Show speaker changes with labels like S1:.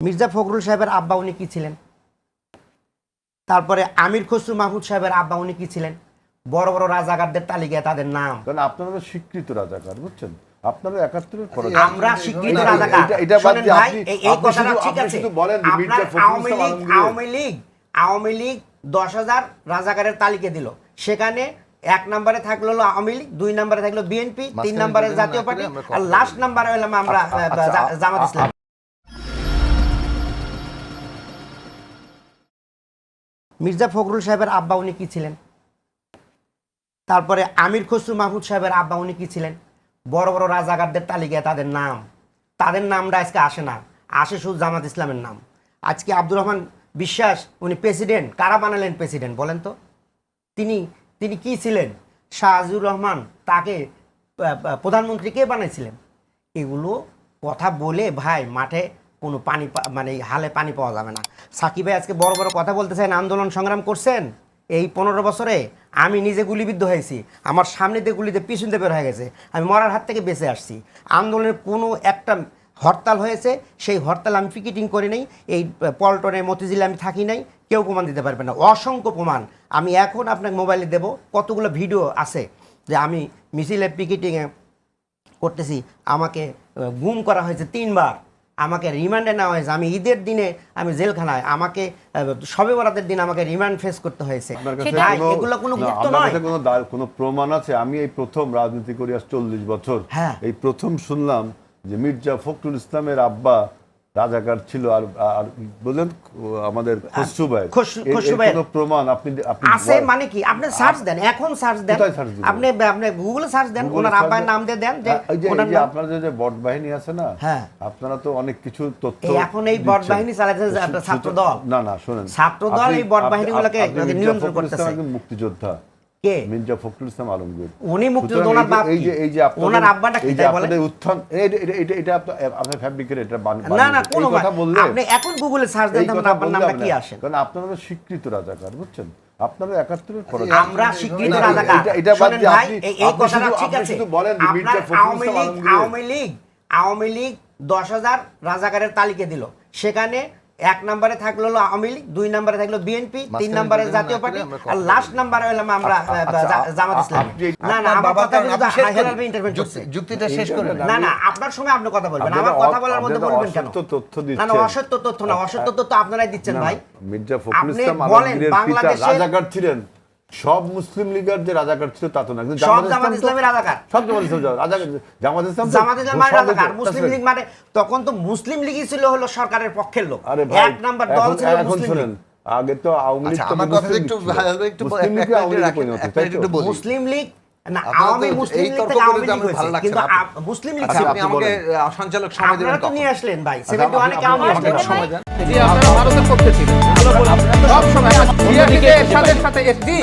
S1: মির্জা ফখরুল সাহেবের আব্বা উনি কি ছিলেন? তারপরে আমির খসরু মাহমুদ সাহেবের আব্বা উনি কি ছিলেন? বড় বড় রাজাকারদের তালিকায় তাদের নাম।
S2: কারণ আপনারা স্বীকৃত রাজাকার বুঝছেন? আপনারা একাত্তরের পরে
S1: আমরা স্বীকৃত রাজাকার।
S2: এটা- এটা বাদ দিয়ে আপনি-
S1: এই- এই কথাটা ঠিক আছে।
S2: বলেন মির্জা ফখরুল
S1: আওয়ামী লীগ আওয়ামী লীগ আওয়ামী লীগ দশ হাজার রাজাকারের তালিকা দিল। সেখানে এক নম্বরে থাকল হলো আওয়ামী লীগ দুই নম্বরে থাকল বিএনপি তিন নম্বরে জাতীয় পার্টি আর লাস্ট নম্বরে হলাম আমরা
S2: আচ্ছা, আচ্ছা,
S1: জামাত ইসলাম। মির্জা ফখরুল সাহেবের আব্বা উনি কি ছিলেন? তারপরে আমির খসরু মাহমুদ সাহেবের আব্বা উনি কি ছিলেন? বড় বড় রাজাকারদের তালিকায় তাদের নাম। তাদের নামটা আজকে আসে না। আসে শুধু জামাত ইসলামের নাম। আজকে আব্দুর রহমান বিশ্বাস, উনি প্রেসিডেন্ট। কারা বানালেন প্রেসিডেন্ট বলেন তো? তিনি তিনি কি ছিলেন? শাহজুর রহমান, তাকে প্রধানমন্ত্রী কে বানাইছিলেন? এগুলো কথা বলে ভাই মাঠে কোনো পানি মানে হালে পানি পাওয়া যাবে না। সাকিব ভাই আজকে বড় বড় কথা বলতেছেন, আন্দোলন সংগ্রাম করছেন। এই পনেরো বছরে আমি নিজে গুলিবিদ্ধ হয়েছি, আমার সামনে দিয়ে গুলিতে পিছন দিয়ে বের হয়ে গেছে, আমি মরার হাত থেকে বেঁচে আসছি। আন্দোলনের কোনো একটা হরতাল হয়েছে, সেই হরতাল আমি পিকেটিং করি নাই, এই পল্টনে, মতিঝিলে আমি থাকি নাই, কেউ প্রমাণ দিতে পারবে না। অসংখ্য প্রমাণ। আমি এখন আপনাকে মোবাইলে দেব, কতগুলো ভিডিও আছে যে আমি মিছিলে পিকেটিংয়ে করতেছি, আমাকে গুম করা হয়েছে তিনবার। আমাকে রিমান্ডে নেওয়া হয়েছে। আমি ঈদের দিনে আমি জেলখানায় আমাকে সবে বরাতের দিন আমাকে রিমান্ড ফেস করতে হয়েছে। এগুলো নয়।
S2: কোনো কোনো প্রমাণ আছে? আমি এই প্রথম রাজনীতি করি আজ চল্লিশ বছর।
S1: হ্যাঁ।
S2: এই প্রথম শুনলাম যে মির্জা ফখরুল ইসলামের আব্বা রাজাকার ছিল আর আর বললেন আমাদের খসরু ভাই
S1: খসরু-
S2: প্রমাণ আপনি আপনি
S1: আছে মানে কি আপনি সার্চ দেন এখন সার্চ দেন? আপনি আপনি গুগলে সার্চ দেন ওনার আব্বার নাম দিয়ে দেন যে ওনার
S2: যে আপনাদের যে বট বাহিনী আছে না
S1: হ্যাঁ।
S2: আপনারা তো অনেক কিছু তথ্য
S1: এখন এই বট বাহিনী চালাচ্ছে যে ছাত্র দল।
S2: না না শুনেন
S1: ছাত্র দল এই বট বাহিনীগুলোকে নিয়ন্ত্রণ করতেছে।
S2: মুক্তিযোদ্ধা
S1: কে?
S2: মির্জা ফখরুল ইসলাম আলমগীর।
S1: উনি মুক্তিযোদ্ধা, ওনার বাপ
S2: এই যে এই যে
S1: ওনার আব্বাটা কি তাই বলেন?
S2: উত্থান এটা এটা এটা এটা আপনার আপনার ফ্যাব্রিকের এটা বান-
S1: না না কোনো
S2: কথা বললে
S1: আপনি এখন গুগলে সার্চ দেন তখন আপনার নামটা কি আসে?
S2: কারণ আপনারা স্বীকৃত রাজাকার বুঝছেন? আপনারা একাত্তরের পরে
S1: আমরা স্বীকৃত রাজাকার।
S2: এটা- এটা বাদ দিয়ে আপনি-
S1: এই- এই কথাটা ঠিক আছে।
S2: শুধু বলেন মির্জা ফখরুল
S1: আওয়ামী
S2: ইসলাম
S1: লীগ আওয়ামী লীগ আওয়ামী লীগ দশ হাজার রাজাকারের তালিকা দিল। সেখানে এক নম্বরে থাকল হলো আওয়ামী লীগ দুই নম্বরে থাকল বিএনপি তিন নম্বরে জাতীয় পার্টি আর লাস্ট নম্বরে হলাম আমরা আহ,
S2: আচ্ছা,
S1: জা- জামাত ইসলাম। না না আমার কথা
S3: বলতে
S1: কিন্তু
S3: শেষ
S1: হাইলাল
S3: করুন।
S1: করছে।
S3: যুক্তিটা শেষ করে
S1: না না আপনার সময় আপনি কথা বলবেন আমার কথা বলার মধ্যে বলবেন কেন?
S2: তথ্য তথ্য
S1: না না অসত্য তথ্য না অসত্য তথ্য আপনারাই দিচ্ছেন ভাই।
S2: মির্জা ফখরুল
S1: আপনি
S2: ইসলাম
S1: বলেন
S2: আলমগীরের পিতা রাজাকার ছিলেন। সব মুসলিম লীগের যে রাজাকার ছিল তা তো না কিন্তু
S1: সব
S2: জামাত
S1: ইসলামের রাজাকার।
S2: সব জামাত ইসলাম রাজাকার জামাত ইসলাম
S1: জামাত ইসলাম মানে রাজাকার মুসলিম লীগ মানে তখন তো মুসলিম লীগই ছিল হলো সরকারের পক্ষের লোক
S2: আরে ভাই
S1: এক নাম্বার দল ছিল মুসলিম লীগ
S2: আগে তো আওয়ামী লীগ
S3: আচ্ছা, আমার কথা
S2: মুসলিম
S3: একটু
S2: লীগ
S3: একটু
S2: মুসলিম
S3: এক
S2: আওয়ামী লীগে
S3: রাখেন,
S2: পরিণত, তাই তো?
S3: একটু
S1: মুসলিম লীগ না আওয়ামী মুসলিম লীগ থেকে আওয়ামী লীগ হয়েছে
S3: ভালো লাগছে
S1: কিন্তু মুসলিম লীগ
S3: আচ্ছা আপনি আমাকে সঞ্চালক সময় দেবেন
S1: তো নিয়ে আসলেন ভাই
S2: আচ্ছা,
S1: সেভেন্টি
S2: আপনি-
S1: আওয়ামী আসলেন
S2: সময় দেন।
S4: জি আপনারা ভারতের পক্ষে ছিলেন সব সময় সাথে সাথে এসডি